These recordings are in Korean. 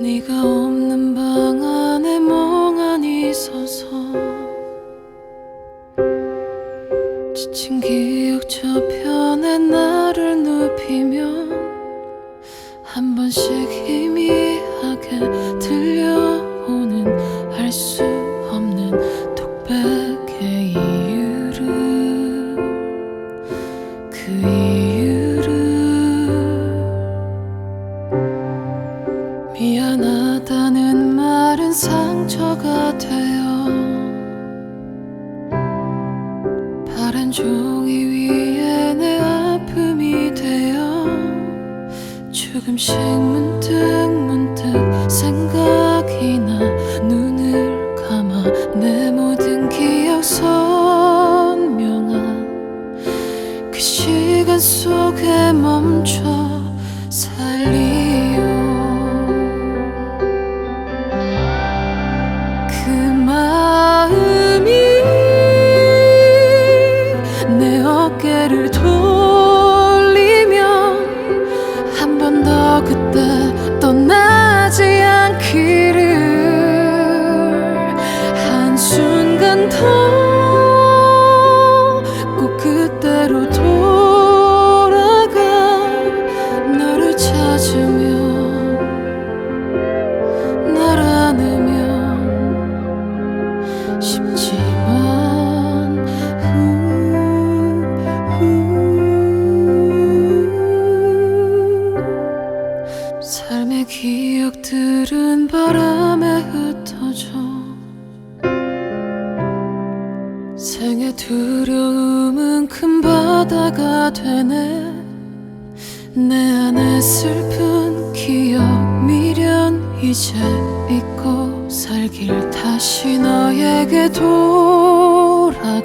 네가 없는 방 안에 멍하니 서서 지친 기억 저편에 나를 눕히면 한 번씩 희미하게 들려오는 알 수 없는 독백의 미안하다는 말은 상처가 되어 파란 종이 위에 내 아픔이 되어 조금씩 문득 문득 생각이 나 눈을 감아 내 모든 기억 선명한 그 시간 속에 멈춰 살리 꼭 그때로 돌아가 너를 찾으면 날 안으면 쉽지만. 삶의 기억들은 생의 두려움은 큰 바다가 되네. 내 안에 슬픈 기억 미련 이제 잊고 살길 다시 너에게 돌아가.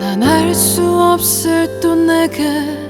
난 알 수 없을 또 내게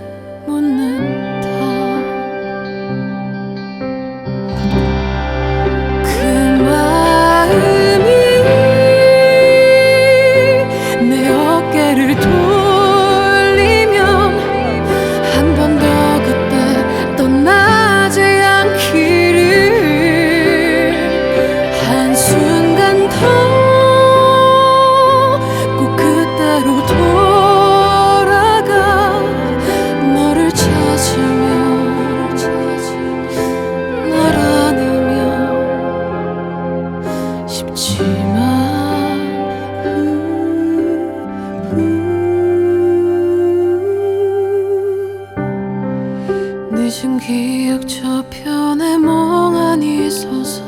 늦은 기억 저편에 멍하니 서서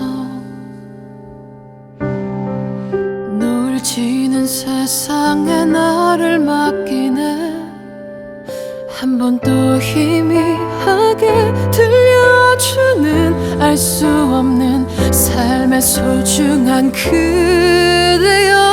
노을 지는 세상에 나를 맡기네. 한 번 또 희미하게 들려주는 알 수 없는 삶의 소중한 그대여